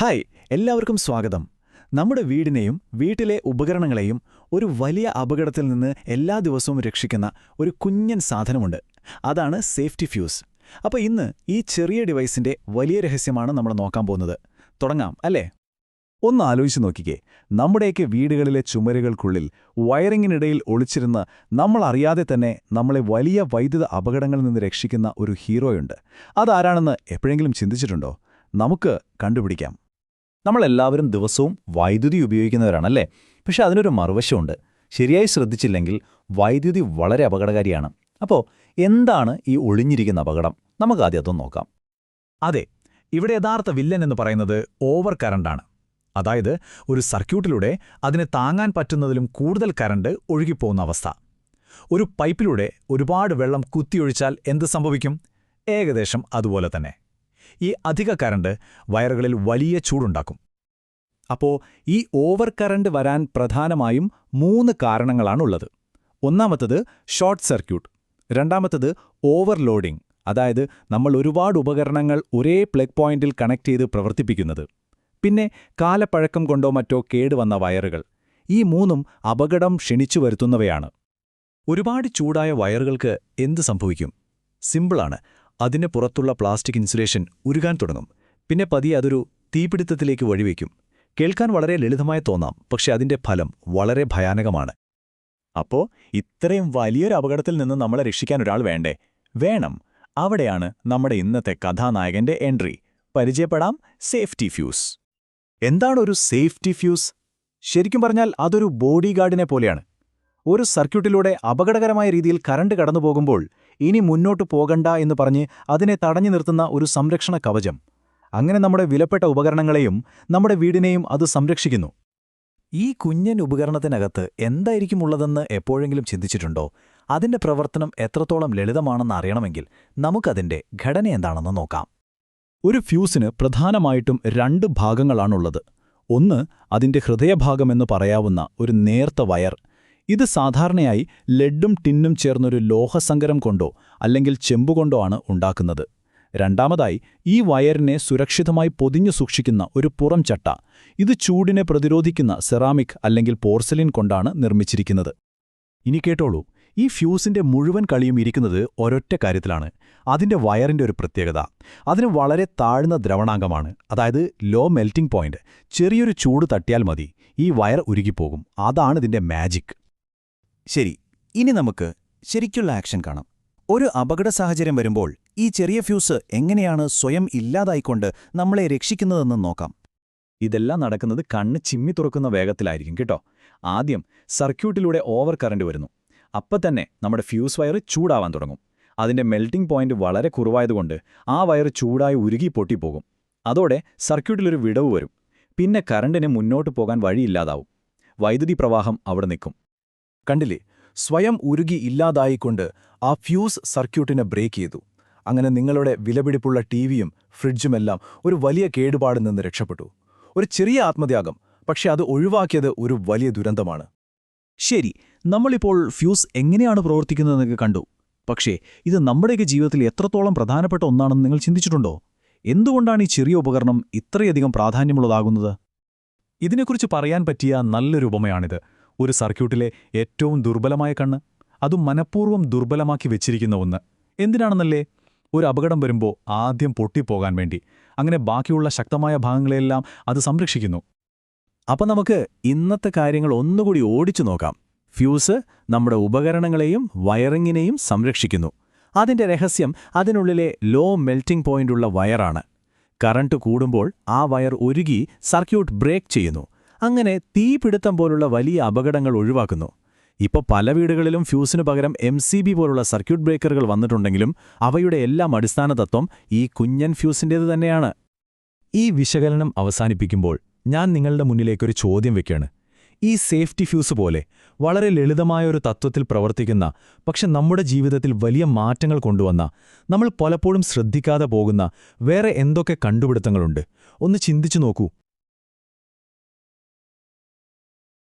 Hi എല്ലാവർക്കും സ്വാഗതം. നമ്മുടെ വീടിനെയും വീട്ടിലെ ഉപകരണങ്ങളെയും ഒരു വലിയ അപകടത്തിൽ നിന്ന് എല്ലാ ദിവസവും രക്ഷിക്കുന്ന ഒരു കുഞ്ഞൻ സാധനമുണ്ട്. അതാണ് സേഫ്റ്റി ഫ്യൂസ്. അപ്പോൾ ഇന്ന് ഈ ചെറിയ ഡിവൈസിന്റെ വലിയ രഹസ്യമാണ് നമ്മൾ നോക്കാൻ പോകുന്നത്. തുടങ്ങാം അല്ലേ? ഒന്ന് ആലോചിച്ച് നോക്കിക്കേ. നമ്മുടെയൊക്കെ വീടുകളിലെ ചുമരുകൾക്കുള്ളിൽ വയറിങ്ങിനിടയിൽ ഒളിച്ചിരുന്ന് നമ്മളറിയാതെ തന്നെ നമ്മളെ വലിയ വൈദ്യുത അപകടങ്ങളിൽ നിന്ന് രക്ഷിക്കുന്ന ഒരു ഹീറോയുണ്ട്. അതാരാണെന്ന് എപ്പോഴെങ്കിലും ചിന്തിച്ചിട്ടുണ്ടോ? നമുക്ക് കണ്ടുപിടിക്കാം. നമ്മളെല്ലാവരും ദിവസവും വൈദ്യുതി ഉപയോഗിക്കുന്നവരാണല്ലേ? പക്ഷേ അതിനൊരു മറുവശമുണ്ട്. ശരിയായി ശ്രദ്ധിച്ചില്ലെങ്കിൽ വൈദ്യുതി വളരെ അപകടകാരിയാണ്. അപ്പോൾ എന്താണ് ഈ ഒളിഞ്ഞിരിക്കുന്ന അപകടം? നമുക്ക് ആദ്യം അതൊന്ന് നോക്കാം. അതെ ഇവിടെ യഥാർത്ഥ വില്ലൻ എന്ന് പറയുന്നത് ഓവർ കറണ്ടാണ്. അതായത് ഒരു സർക്യൂട്ടിലൂടെ അതിനെ താങ്ങാൻ പറ്റുന്നതിലും കൂടുതൽ കറണ്ട് ഒഴുകിപ്പോകുന്ന അവസ്ഥ. ഒരു പൈപ്പിലൂടെ ഒരുപാട് വെള്ളം കുത്തിയൊഴിച്ചാൽ എന്ത് സംഭവിക്കും? ഏകദേശം അതുപോലെ തന്നെ. ഈ അധിക കറണ്ട് വയറുകളിൽ വലിയ ചൂടുണ്ടാക്കും. അപ്പോൾ ഈ ഓവർ കറണ്ട് വരാൻ പ്രധാനമായും മൂന്ന് കാരണങ്ങളാണുള്ളത്. ഒന്നാമത്തത് ഷോർട്ട് സർക്യൂട്ട് രണ്ടാമത്തത് ഓവർലോഡിംഗ് അതായത് നമ്മൾ ഒരുപാട് ഉപകരണങ്ങൾ ഒരേ പ്ലഗ് പോയിന്റിൽ കണക്ട് ചെയ്ത് പ്രവർത്തിപ്പിക്കുന്നത്. പിന്നെ കാലപ്പഴക്കം കൊണ്ടോ മറ്റോ കേടുവന്ന വയറുകൾ ഈ മൂന്നും അപകടം ക്ഷണിച്ചു വരുത്തുന്നവയാണ്. ഒരുപാട് ചൂടായ വയറുകൾക്ക് എന്ത് സംഭവിക്കും? സിമ്പിളാണ് അതിന് പുറത്തുള്ള പ്ലാസ്റ്റിക് ഇൻസുലേഷൻ ഉരുകാൻ തുടങ്ങും. പിന്നെ പതിയെ അതൊരു തീപിടുത്തത്തിലേക്ക് വഴിവെക്കും. കേൾക്കാൻ വളരെ ലളിതമായി തോന്നാം പക്ഷെ അതിന്റെ ഫലം വളരെ ഭയാനകമാണ്. അപ്പോ ഇത്രയും വലിയൊരു അപകടത്തിൽ നിന്ന് നമ്മളെ രക്ഷിക്കാൻ ഒരാൾ വേണ്ടേ? വേണം. അവിടെയാണ് നമ്മുടെ ഇന്നത്തെ കഥാനായകന്റെ എൻട്രി. പരിചയപ്പെടാം സേഫ്റ്റി ഫ്യൂസ്. എന്താണ് ഒരു സേഫ്റ്റി ഫ്യൂസ്? ശരിക്കും പറഞ്ഞാൽ അതൊരു ബോഡി ഗാർഡിനെ പോലെയാണ്. ഒരു സർക്യൂട്ടിലൂടെ അപകടകരമായ രീതിയിൽ കറണ്ട് കടന്നുപോകുമ്പോൾ ഇനി മുന്നോട്ട് പോകണ്ട എന്ന് പറഞ്ഞ് അതിനെ തടഞ്ഞു നിർത്തുന്ന ഒരു സംരക്ഷണ കവചം. അങ്ങനെ നമ്മുടെ വിലപ്പെട്ട ഉപകരണങ്ങളെയും നമ്മുടെ വീടിനെയും അത് സംരക്ഷിക്കുന്നു. ഈ കുഞ്ഞൻ ഉപകരണത്തിനകത്ത് എന്തായിരിക്കും ഉള്ളതെന്ന് എപ്പോഴെങ്കിലും ചിന്തിച്ചിട്ടുണ്ടോ? അതിന്റെ പ്രവർത്തനം എത്രത്തോളം ലളിതമാണെന്ന് അറിയണമെങ്കിൽ നമുക്കതിന്റെ ഘടന എന്താണെന്ന് നോക്കാം. ഒരു ഫ്യൂസിന് പ്രധാനമായിട്ടും രണ്ട് ഭാഗങ്ങളാണുള്ളത്. ഒന്ന് അതിന്റെ ഹൃദയഭാഗമെന്ന് പറയാവുന്ന ഒരു നേർത്ത വയർ ഇത് സാധാരണയായി ലെഡും ടിന്നും ചേർന്നൊരു ലോഹസങ്കരം കൊണ്ടോ അല്ലെങ്കിൽ ചെമ്പുകൊണ്ടോ ആണ് ഉണ്ടാക്കുന്നത്. രണ്ടാമതായി ഈ വയറിനെ സുരക്ഷിതമായി പൊതിഞ്ഞു സൂക്ഷിക്കുന്ന ഒരു പുറം ചട്ട. ഇത് ചൂടിനെ പ്രതിരോധിക്കുന്ന സെറാമിക് അല്ലെങ്കിൽ പോർസലിൻ കൊണ്ടാണ് നിർമ്മിച്ചിരിക്കുന്നത്. ഇനി കേട്ടോളൂ ഈ ഫ്യൂസിന്റെ മുഴുവൻ കളിയും ഇരിക്കുന്നത് ഒരൊറ്റ കാര്യത്തിലാണ്. അതിന്റെ വയറിന്റെ ഒരു പ്രത്യേകത. അതിന് വളരെ താഴ്ന്ന ദ്രവണാംഗമാണ്. അതായത് ലോ മെൽറ്റിംഗ് പോയിന്റ്. ചെറിയൊരു ചൂട് തട്ടിയാൽ മതി. ഈ വയർ ഉരുകിപ്പോകും. അതാണ് ഇതിന്റെ മാജിക്. ശരി ഇനി നമുക്ക് ശരിക്കുള്ള ആക്ഷൻ കാണാം. ഒരു അപകട സാഹചര്യം വരുമ്പോൾ ഈ ചെറിയ ഫ്യൂസ് എങ്ങനെയാണ് സ്വയം ഇല്ലാതായിക്കൊണ്ട് നമ്മളെ രക്ഷിക്കുന്നതെന്ന് നോക്കാം. ഇതെല്ലാം നടക്കുന്നത് കണ്ണ് ചിമ്മി തുറക്കുന്ന വേഗത്തിലായിരിക്കും കേട്ടോ. ആദ്യം സർക്യൂട്ടിലൂടെ ഓവർ കറന്റ് വരുന്നു. അപ്പം തന്നെ നമ്മുടെ ഫ്യൂസ് വയർ ചൂടാവാൻ തുടങ്ങും. അതിന്റെ മെൽറ്റിംഗ് പോയിന്റ് വളരെ കുറവായതുകൊണ്ട് ആ വയർ ചൂടായി ഉരുകി പൊട്ടിപ്പോകും. അതോടെ സർക്യൂട്ടിലൊരു വിടവ് വരും. പിന്നെ കറണ്ടിന് മുന്നോട്ട് പോകാൻ വഴിയില്ലാതാവും. വൈദ്യുതി പ്രവാഹം അവിടെ നിൽക്കും. കണ്ടില്ലേ? സ്വയം ഉരുകി ഇല്ലാതായിക്കൊണ്ട് ആ ഫ്യൂസ് സർക്യൂട്ടിനെ ബ്രേക്ക് ചെയ്തു. അങ്ങനെ നിങ്ങളുടെ വിലപിടിപ്പുള്ള ടിവിയും ഫ്രിഡ്ജുമെല്ലാം ഒരു വലിയ കേടുപാടിൽ നിന്ന് രക്ഷപ്പെട്ടു. ഒരു ചെറിയ ആത്മത്യാഗം പക്ഷെ അത് ഒഴിവാക്കിയത് ഒരു വലിയ ദുരന്തമാണ്. ശരി നമ്മളിപ്പോൾ ഫ്യൂസ് എങ്ങനെയാണ് പ്രവർത്തിക്കുന്നതെന്നൊക്കെ കണ്ടു. പക്ഷേ ഇത് നമ്മുടെയൊക്കെ ജീവിതത്തിൽ എത്രത്തോളം പ്രധാനപ്പെട്ട ഒന്നാണെന്ന് നിങ്ങൾ ചിന്തിച്ചിട്ടുണ്ടോ? എന്തുകൊണ്ടാണ് ഈ ചെറിയ ഉപകരണം ഇത്രയധികം പ്രാധാന്യമുള്ളതാകുന്നത്? ഇതിനെക്കുറിച്ച് പറയാൻ പറ്റിയ നല്ലൊരു ഉപമയാണിത്. ഒരു സർക്യൂട്ടിലെ ഏറ്റവും ദുർബലമായ കണ്ണ് അതും മനഃപൂർവം ദുർബലമാക്കി വെച്ചിരിക്കുന്ന ഒന്ന്. എന്തിനാണെന്നല്ലേ? ഒരു അപകടം വരുമ്പോൾ ആദ്യം പൊട്ടിപ്പോകാൻ വേണ്ടി. അങ്ങനെ ബാക്കിയുള്ള ശക്തമായ ഭാഗങ്ങളെല്ലാം അത് സംരക്ഷിക്കുന്നു. അപ്പം നമുക്ക് ഇന്നത്തെ കാര്യങ്ങൾ ഒന്നുകൂടി ഓടിച്ചു നോക്കാം. ഫ്യൂസ് നമ്മുടെ ഉപകരണങ്ങളെയും വയറിങ്ങിനെയും സംരക്ഷിക്കുന്നു. അതിന്റെ രഹസ്യം അതിനുള്ളിലെ ലോ മെൽറ്റിംഗ് പോയിന്റുള്ള വയറാണ്. കറണ്ട് കൂടുമ്പോൾ ആ വയർ ഒരുകി സർക്യൂട്ട് ബ്രേക്ക് ചെയ്യുന്നു. അങ്ങനെ തീപിടുത്തം പോലുള്ള വലിയ അപകടങ്ങൾ ഒഴിവാക്കുന്നു. ഇപ്പോൾ പല വീടുകളിലും ഫ്യൂസിനു പകരം എം പോലുള്ള സർക്യൂട്ട് ബ്രേക്കറുകൾ വന്നിട്ടുണ്ടെങ്കിലും അവയുടെ എല്ലാം അടിസ്ഥാന തത്വം ഈ കുഞ്ഞൻ ഫ്യൂസിന്റേത് തന്നെയാണ്. ഈ വിശകലനം അവസാനിപ്പിക്കുമ്പോൾ ഞാൻ നിങ്ങളുടെ മുന്നിലേക്കൊരു ചോദ്യം വെക്കുകയാണ്. ഈ സേഫ്റ്റി ഫ്യൂസ് പോലെ വളരെ ലളിതമായ ഒരു തത്വത്തിൽ പ്രവർത്തിക്കുന്ന പക്ഷെ നമ്മുടെ ജീവിതത്തിൽ വലിയ മാറ്റങ്ങൾ കൊണ്ടുവന്ന നമ്മൾ പലപ്പോഴും ശ്രദ്ധിക്കാതെ പോകുന്ന വേറെ എന്തൊക്കെ കണ്ടുപിടുത്തങ്ങളുണ്ട്? ഒന്ന് ചിന്തിച്ചു നോക്കൂ.